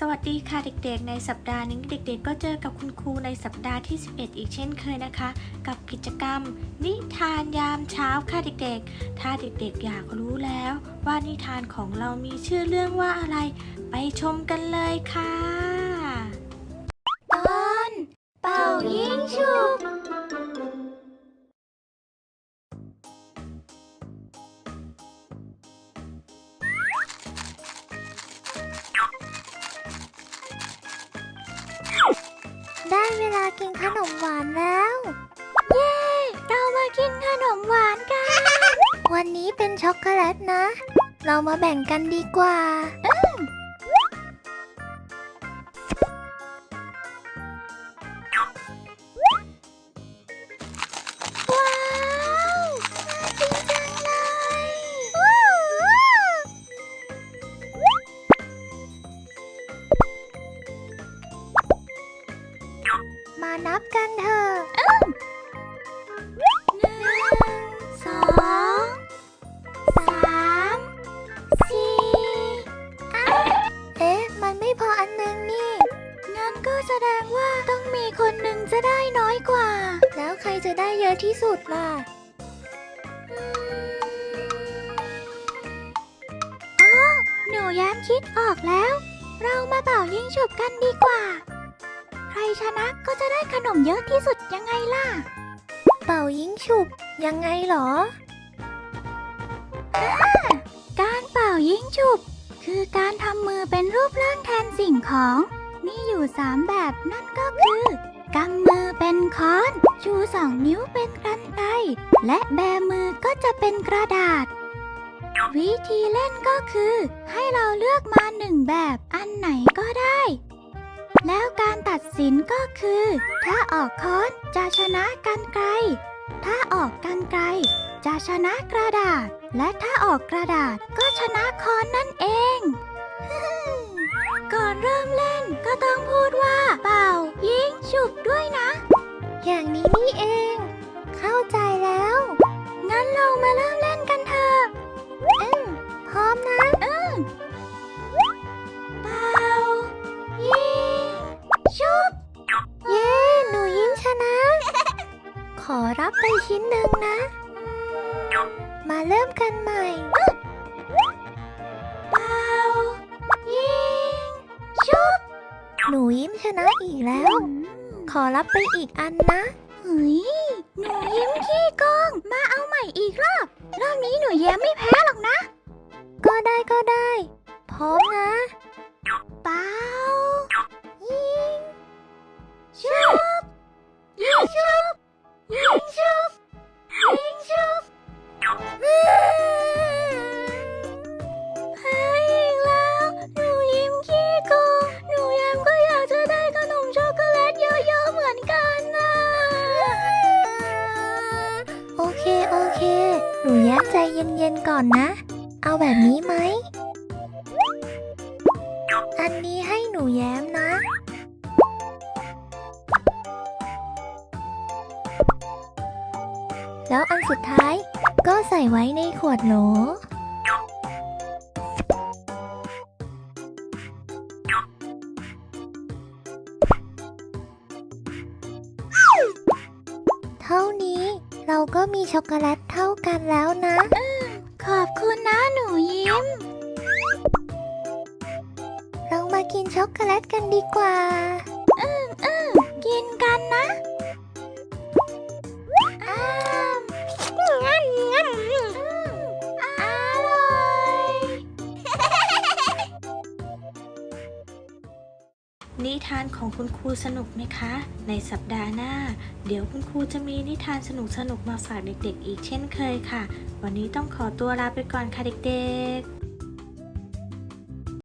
สวัสดีค่ะเด็กๆ ในสัปดาห์นี้เด็กๆ ก็เจอกับคุณครูในสัปดาห์ที่ 11 อีกเช่นเคยนะคะ กับกิจกรรม นิทานยามเช้าค่ะเด็กๆ ถ้าเด็กๆ อยากรู้แล้ว ว่านิทานของเรามีชื่อเรื่องว่าอะไร ไปชมกันเลยค่ะ เวลากินขนมหวานแล้ว เย้ เรามากินขนมหวานกัน วันนี้เป็นช็อกโกแลตนะ เรามาแบ่งกันดีกว่า นับกันเถอะหนึ่งสองสามสี่อ้าวเอ๊ะ มันไม่พออันหนึงนี่ งั้นก็แสดงว่าต้องมีคนหนึ่งจะได้น้อยกว่า แล้วใครจะได้เยอะที่สุดล่ะอืมอ๋อหนูแย้มคิดออกแล้ว เรามาเป่ายิงฉุบกันดีกว่าใคร ชนะก็จะได้ขนมเยอะที่สุดยังไงล่ะ เป่ายิงฉุบยังไงเหรอการเป่ายิงฉุบ คือการทำมือเป็นรูปร่างแทนสิ่งของ มีอยู่สามแบบนั่นก็คือกำมือเป็นค้อน ชูสองนิ้วเป็นกรรไกรและแบมือก็จะเป็นกระดาษ วิธีเล่นก็คือ ให้เราเลือกมาหนึ่งแบบ อันไหนก็ได้ แล้วการ ตัดสินก็คือ ถ้าออกค้อนจะชนะกันไกรถ้าออกกันไกรจะชนะกระดาษ และถ้าออกกระดาษก็ชนะค้อนนั่นเอง ก่อนเริ่มเล่นก็ต้องพูดว่า เป่า ยิง ฉุบด้วยนะ อย่างนี้นี่เอง เข้าใจแล้ว อรับไปชิ้นหนึ่งนะ มาเริ่มกันใหม่เป่ายิงชุบหนูยิ้มชนะอีกแล้ว ขอรับไปอีกอันนะเฮ้ยหนูยิ้มขี้โกงมาเอาใหม่อีกรอบ รอบนี้หนูแย้มไม่แพ้หรอกนะ ก็ได้ก็ได้ พร้อมนะเป่ายิงชุบยิงชุบ เคโอเค หนูแย้มใจเย็นๆก่อนนะ เอาแบบนี้ไหม อันนี้ให้หนูแย้มนะ แล้วอันสุดท้ายก็ใส่ไว้ในขวดโหลเท่านี้ เราก็มีช็อกโกแลตเท่ากันแล้วนะ ขอบคุณนะหนูยิ้ม เรามากินช็อกโกแลตกันดีกว่า อืมอืมกินกันนะ นิทานของคุณครูสนุกไหมคะ ในสัปดาห์หน้า เดี๋ยวคุณครูจะมีนิทานสนุกๆมาฝากเด็กๆ อีกเช่นเคยค่ะ วันนี้ต้องขอตัวลาไปก่อนค่ะเด็กๆ